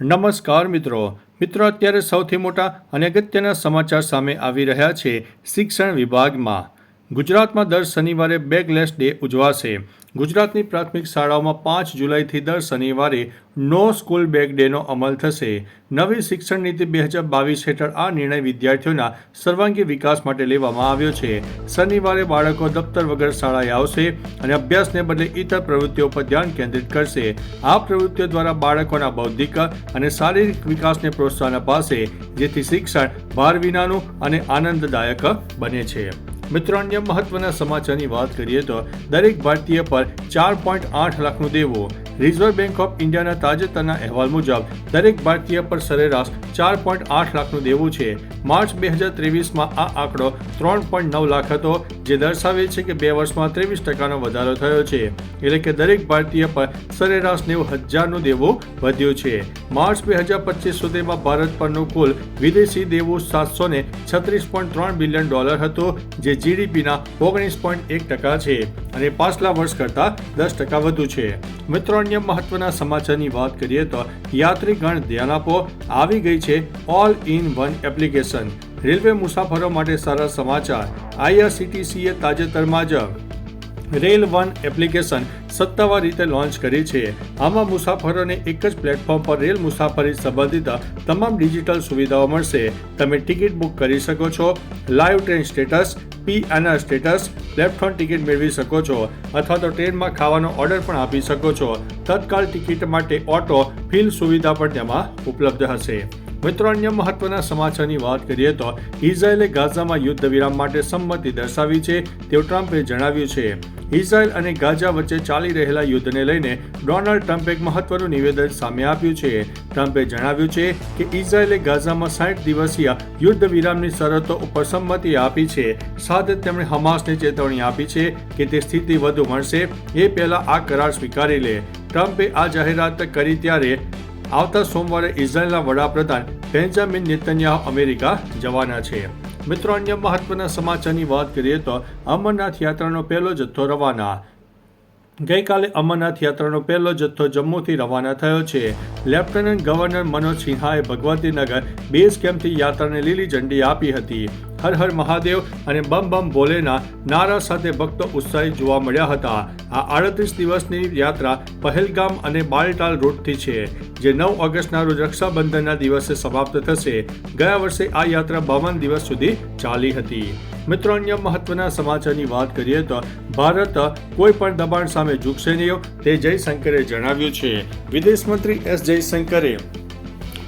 નમસ્કાર મિત્રો. મિત્રો, અત્યારે સૌથી મોટા અને અગત્યના સમાચાર સામે આવી રહ્યા છે શિક્ષણ વિભાગમાં. ગુજરાતમાં દર શનિવારે બેગલેસ ડે ઉજવાશે. ગુજરાતની પ્રાથમિક શાળાઓમાં પાંચ જુલાઈથી દર શનિવારે નો સ્કૂલ બેગ ડેનો અમલ થશે. નવી શિક્ષણ નીતિ બે હજાર બાવીસ હેઠળ આ નિર્ણય વિદ્યાર્થીઓના સર્વાંગી વિકાસ માટે લેવામાં આવ્યો છે. શનિવારે બાળકો દફતર વગર શાળાએ આવશે અને અભ્યાસને બદલે ઇતર પ્રવૃત્તિઓ પર ધ્યાન કેન્દ્રિત કરશે. આ પ્રવૃત્તિઓ દ્વારા બાળકોના બૌદ્ધિક અને શારીરિક વિકાસને પ્રોત્સાહન અપાશે, જેથી શિક્ષણ ભાર વિનાનું અને આનંદદાયક બને છે. મિત્રો, અન્ય મહત્વના સમાચારની વાત કરીએ તો દરેક ભારતીય પર ચાર પોઈન્ટ આઠ લાખનું દેવું. રિઝર્વ બેંક ઓફ ઇન્ડિયાના તાજેતરના અહેવાલ મુજબ, દરેક ભારતીય પર સરેરાશ ચાર પોઈન્ટ આઠ લાખનું દેવું છે. માર્ચ બે હજાર ત્રેવીસમાં આ આંકડો ત્રણ પોઈન્ટ નવ લાખ હતો, જે દર્શાવે છે કે બે વર્ષમાં ત્રેવીસ ટકાનો વધારો થયો છે. એટલે કે દરેક ભારતીય પર સરેરાશ નેવું હજારનું દેવું વધ્યું છે. માર્ચ બે હજાર પચીસ સુધીમાં ભારત પરનું કુલ વિદેશી દેવું સાતસો ને છત્રીસ પોઈન્ટ ત્રણ બિલિયન ડોલર હતું, જે જીડીપીના ઓગણીસ પોઈન્ટ એક ટકા છે અને પાછલા વર્ષ કરતાં દસ ટકા વધુ છે. મિત્રો, અન્ય મહત્વના સમાચારની વાત કરીએ તો યાત્રીગણ ધ્યાન આપો આવી ગઈ છે all in one application. Railway મુસાફરો માટે સારા સમાચાર. આઈઆરસીટીસીએ તાજેતરમાં જ રેલ વન એપ્લિકેશન સત્તાવાર રીતે લોન્ચ કરી છે. આમાં મુસાફરોને એક જ પ્લેટફોર્મ પર રેલ મુસાફરી સંબંધિત તમામ ડિજિટલ સુવિધાઓ મળશે. તમે ટિકિટ બુક કરી શકો છો, live train status, P PNR status, platform ticket મેળવી શકો છો, અથવા તો ટ્રેનમાં ખાવાનો ઓર્ડર પણ આપી શકો છો. તત્કાલ ટિકિટ માટે ઓટો ફિલ સુવિધા પણ તેમાં ઉપલબ્ધ હશે. મિત્રો, અન્ય મહત્વના સમાચારની વાત કરીએ તો ઇઝરાયેલે ગાઝામાં યુદ્ધ વિરામ માટે સંમતિ દર્શાવી છે તેવું ટ્રમ્પે જણાવ્યું છે. ઇઝરાયલ અને ગાઝા વચ્ચે ચાલી રહેલા યુદ્ધને લઈને ડોનાલ્ડ ટ્રમ્પે એક મહત્વનું નિવેદન સામે આપ્યું છે. ટ્રમ્પે જણાવ્યું છે કે ઇઝરાયેલે ગાઝામાં સાઠ દિવસીય યુદ્ધ વિરામની શરતો ઉપર સંમતિ આપી છે. સાથે તેમણે હમાસને ચેતવણી આપી છે કે તે સ્થિતિ વધુ મળશે એ પહેલા આ કરાર સ્વીકારી લે. ટ્રમ્પે આ જાહેરાત કરી ત્યારે આવતા સોમવારે ઇઝરાયેલના વડાપ્રધાન બેન્જામિન નેતન્યાહ અમેરિકા જવાના છે. મિત્રો, અન્ય મહત્વના સમાચારની વાત કરીએ તો અમરનાથ યાત્રાનો પહેલો જથ્થો રવાના. ગઈકાલે અમરનાથ યાત્રાનો પહેલો જથ્થો જમ્મુથી રવાના થયો છે. લેફ્ટનન્ટ ગવર્નર મનોજ સિન્હાએ ભગવતીનગર બેઝ કેમ્પથી યાત્રાને લીલી ઝંડી આપી હતી. હર હર મહાદેવ અને બમ બમ ભોલેના નારા સાથે ભક્તો ઉત્સાહી જોવા મળ્યા હતા. આ આડત્રીસ દિવસની યાત્રા પહેલગામ અને બાલટાલ રૂટથી છે, જે નવ ઓગસ્ટના રોજ રક્ષાબંધનના દિવસે સમાપ્ત થશે. ગયા વર્ષે આ યાત્રા બાવન દિવસ સુધી ચાલી હતી. મિત્રો, અન્ય મહત્વના સમાચારની વાત કરીએ તો ભારત કોઈ પણ દબાણ સામે ઝૂકશે નહીં, તે જયશંકરે જણાવ્યું છે. વિદેશ મંત્રી એસ જયશંકરે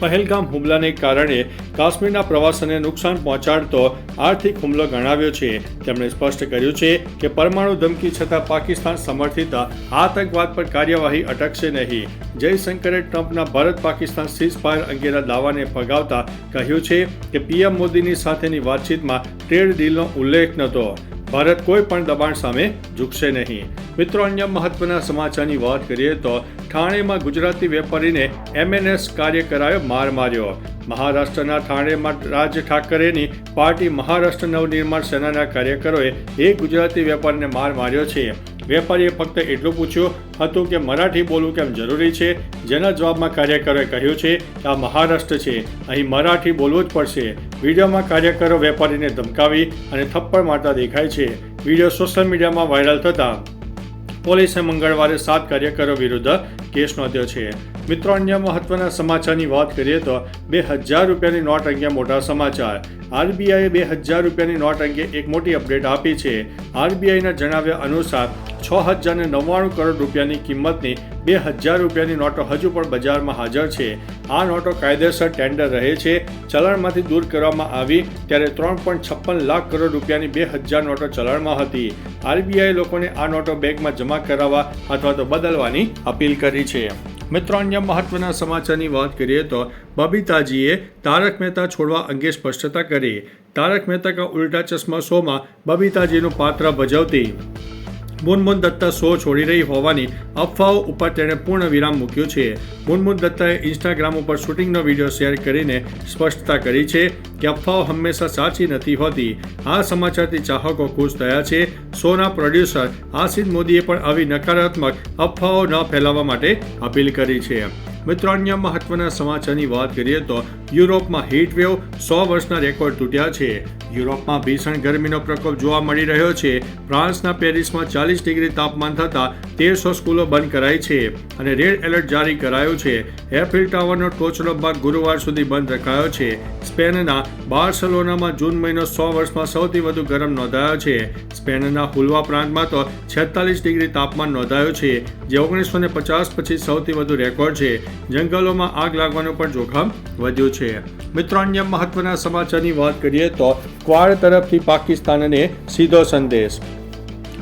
પહેલગામ હુમલાને કારણે કાશ્મીરના પ્રવાસનને નુકસાન પહોંચાડતો આર્થિક હુમલો ગણાવ્યો છે. તેમણે સ્પષ્ટ કર્યું છે કે પરમાણુ ધમકી છતાં પાકિસ્તાન સમર્થિત આતંકવાદ પર કાર્યવાહી અટકશે નહીં. જયશંકરે ટ્રમ્પના ભારત પાકિસ્તાન સીઝ ફાયર અંગેના દાવાને ફગાવતા કહ્યું છે કે પીએમ મોદીની સાથેની વાતચીતમાં ટ્રેડ ડીલનો ઉલ્લેખ નહોતો. ભારત કોઈ પણ દબાણ સામે ઝૂકશે નહીં. મિત્રો, અન્ય મહત્વના સમાચારની વાત કરીએ તો ઠાણેમાં ગુજરાતી વેપારીને એમએનએસ કાર્યકરાએ માર માર્યો. મહારાષ્ટ્રના ઠાણેમાં રાજ ઠાકરેની પાર્ટી મહારાષ્ટ્ર નવનિર્માણ સેનાના કાર્યકરોએ એક ગુજરાતી વેપારીને માર માર્યો છે. વેપારીએ ફક્ત એટલું પૂછ્યું હતું કે મરાઠી બોલવું કેમ જરૂરી છે? જેના જવાબમાં કાર્યકરોએ કહ્યું છે કે આ મહારાષ્ટ્ર છે. અહીં મરાઠી બોલવું જ પડશે. વિડીયોમાં કાર્યકરો વેપારીને ધમકાવી અને થપ્પડ મારતા દેખાય છે. વીડિયો સોશિયલ મીડિયામાં વાયરલ થતાં પોલીસે મંગળવારે સાત કાર્યકરો વિરુદ્ધ કેસ નોંધ્યો છે. મિત્રો, અન્ય મહત્વના સમાચારની વાત કરીએ તો બે હજાર રૂપિયાની નોટ અંગે મોટા સમાચાર. આરબીઆઈએ બે હજાર રૂપિયાની નોટ અંગે એક મોટી અપડેટ આપી છે. આરબીઆઈના જણાવ્યા અનુસાર, છ હજાર ને નવ્વાણું કરોડ રૂપિયાની કિંમતની બે હજાર રૂપિયાની નોટો હજુ પણ બજારમાં હાજર છે. આ નોટો કાયદેસર ટેન્ડર રહે છે. ચલણમાંથી દૂર કરવામાં આવી ત્યારે ત્રણ પોઈન્ટ છપ્પન લાખ કરોડ રૂપિયાની બે હજાર નોટો ચલણમાં હતી. આરબીઆઈ લોકોને આ નોટો બેંકમાં જમા કરાવવા અથવા તો બદલવાની અપીલ કરી છે. મિત્રો, અન્ય મહત્વના સમાચારની વાત કરીએ તો બબીતાજીએ તારક મહેતા છોડવા અંગે સ્પષ્ટતા કરી. તારક મહેતા કા ઉલ્ટા ચશ્મા શોમાં બબીતાજીનું પાત્ર ભજવતી મુનમુન દત્તા શો છોડી રહી હોવાની અફવાઓ ઉપર તેણે પૂર્ણ વિરામ મૂક્યું છે. મુનમુન દત્તાએ ઇન્સ્ટાગ્રામ ઉપર શૂટિંગનો વીડિયો શેર કરીને સ્પષ્ટતા કરી છે કે અફવાઓ હંમેશા સાચી નથી હોતી. આ સમાચારથી ચાહકો ખુશ થયા છે. શોના પ્રોડ્યુસર આસિદ મોદીએ પણ આવી નકારાત્મક અફવાઓ ન ફેલાવવા માટે અપીલ કરી છે. મિત્રો, અન્ય મહત્વના સમાચારની વાત કરીએ તો યુરોપમાં હીટવેવ સો વર્ષના રેકોર્ડ તૂટ્યા છે. યુરોપમાં ભીષણ ગરમીનો પ્રકોપ જોવા મળી રહ્યો છે. ફ્રાન્સના પેરિસમાં ચાલીસ ડિગ્રી તાપમાન થતાં તેરસો સ્કૂલો બંધ કરાઈ છે અને રેડ એલર્ટ જારી કરાયો છે. એફિલ ટાવરનો ટોચનો ભાગ ગુરુવાર સુધી બંધ રખાયો છે. સ્પેનના બાર્સેલોનામાં જૂન મહિનો સો વર્ષમાં સૌથી વધુ ગરમ નોંધાયો છે. સ્પેનના હુલવા પ્રાંતમાં તો છેતાલીસ ડિગ્રી તાપમાન નોંધાયું છે, જે ઓગણીસો પચાસ પછી સૌથી વધુ રેકોર્ડ છે. જંગલોમાં આગ લાગવાનું પણ જોખમ વધ્યું છે. મિત્રો, અન્ય મહત્વના સમાચારની વાત કરીએ તો ક્વાડ તરફથી પાકિસ્તાનને સીધો સંદેશ.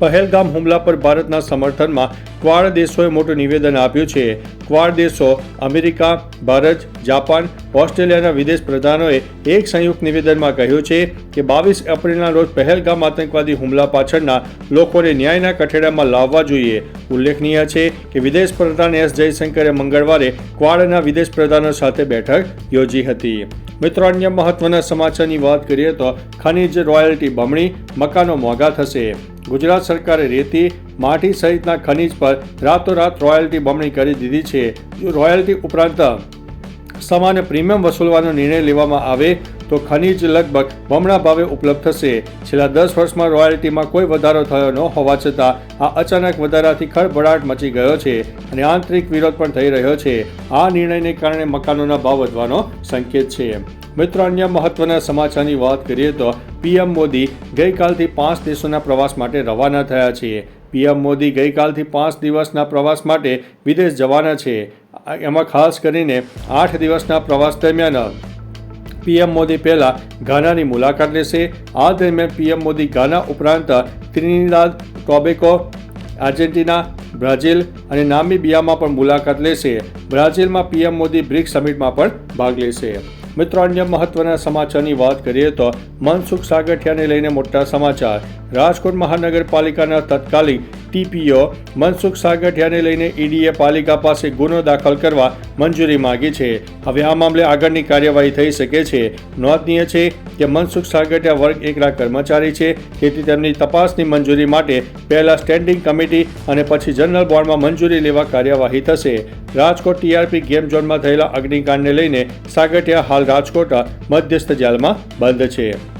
પહેલગામ હુમલા પર ભારતના સમર્થનમાં ક્વાડ દેશોએ મોટું નિવેદન આપ્યું છે. ક્વાડ દેશો, અમેરિકા, ભારત, જાપાન, ઓસ્ટ્રેલિયાના વિદેશ પ્રધાનોએ એક સંયુક્ત નિવેદનમાં કહ્યું છે કે બાવીસ એપ્રિલના રોજ પહેલગામ આતંકવાદી હુમલા પાછળના લોકોને ન્યાયના કઠેડામાં લાવવા જોઈએ. ઉલ્લેખનીય છે કે વિદેશ પ્રધાન એસ જયશંકરે મંગળવારે ક્વાડના વિદેશ પ્રધાનો સાથે બેઠક યોજી હતી. મિત્રો, અન્ય મહત્વના સમાચારની વાત કરીએ તો ખનિજ રોયલ્ટી બમણી મકાનો મોંઘા થશે. ગુજરાત સરકારે રેતી, માટી સહિતના ખનિજ પર રાતોરાત રોયલ્ટી બમણી કરી દીધી છે. રોયલ્ટી ઉપરાંત સમાન પ્રીમિયમ વસૂલવાનો નિર્ણય લેવામાં આવે તો ખનિજ લગભગ બમણા ભાવે ઉપલબ્ધ થશે. છેલ્લા દસ વર્ષમાં રોયલ્ટીમાં કોઈ વધારો થયો ન હોવા છતાં આ અચાનક વધારાથી ખળભળાટ મચી ગયો છે અને આંતરિક વિરોધ પણ થઈ રહ્યો છે. આ નિર્ણયને કારણે મકાનોના ભાવ વધવાનો સંકેત છે. મિત્રો, અન્ય મહત્વના સમાચારની વાત કરીએ તો પીએમ મોદી ગઈકાલથી પાંચ દેશોના પ્રવાસ માટે રવાના થયા છે. પીએમ મોદી ગઈકાલથી પાંચ દિવસના પ્રવાસ માટે વિદેશ જવાના છે. એમાં ખાસ કરીને આઠ દિવસના પ્રવાસ દરમિયાન પીએમ મોદી પહેલાં ગાનાની મુલાકાત લેશે. આ દરમિયાન પીએમ મોદી ગાના ઉપરાંત ત્રિનિદાદ, ટોબેકો, આર્જેન્ટિના, બ્રાઝિલ અને નામિબિયામાં પણ મુલાકાત લેશે. બ્રાઝિલમાં પીએમ મોદી બ્રિક્સ સમિટમાં પણ ભાગ લેશે. મિત્રો, અન્ય મહત્વના સમાચારની વાત કરીએ તો મનસુખ સાગઠિયાને લઈને મોટા સમાચાર. રાજકોટ મહાનગરપાલિકાના તત્કાલીન ટીપીઓ મનસુખ સાગઠિયાને લઈને ઈડીએ પાલિકા પાસે ગુનો દાખલ કરવા મંજૂરી માગી છે. હવે આ મામલે આગળની કાર્યવાહી થઈ શકે છે. નોંધનીય છે કે મનસુખ સાગઠિયા વર્ગ એકના કર્મચારી છે. તેથી તેમની તપાસની મંજૂરી માટે પહેલા સ્ટેન્ડિંગ કમિટી અને પછી જનરલ બોર્ડમાં મંજૂરી લેવા કાર્યવાહી થશે. રાજકોટ ટીઆરપી ગેમ ઝોનમાં થયેલા અગ્નિકાંડને લઈને સાગઠિયા હાલ રાજકોટ મધ્યસ્થ જેલમાં બંધ છે.